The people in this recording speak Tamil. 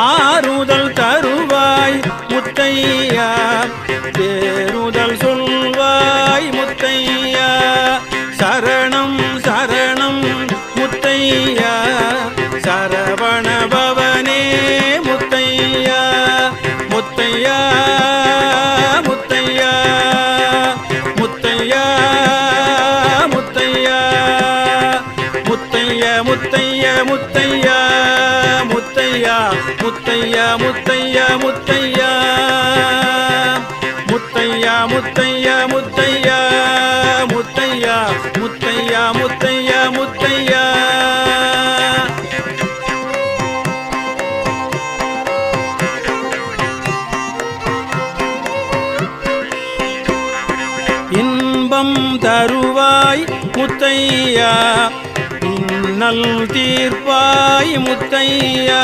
ஆறுதல் தருவாய் முத்தையா தேறுதல் சொல்வாய் முத்தையா. சரணம் சரணம் முத்தையா சரவண பவனே முத்தையா முத்தையா. முத்தையா முத்தையா முத்தையா முத்தைய. முத்தைய முத்தையா முத்தையா. முத்தையா முத்தையா முத்தையா. முத்தையா முத்தையா முத்தையா. முத்தையா முத்தையா முத்தையா முத்தையா. இன்பம் தருவாய் முத்தையா. இன்னல் தீர்ப்பாய் முத்தையா.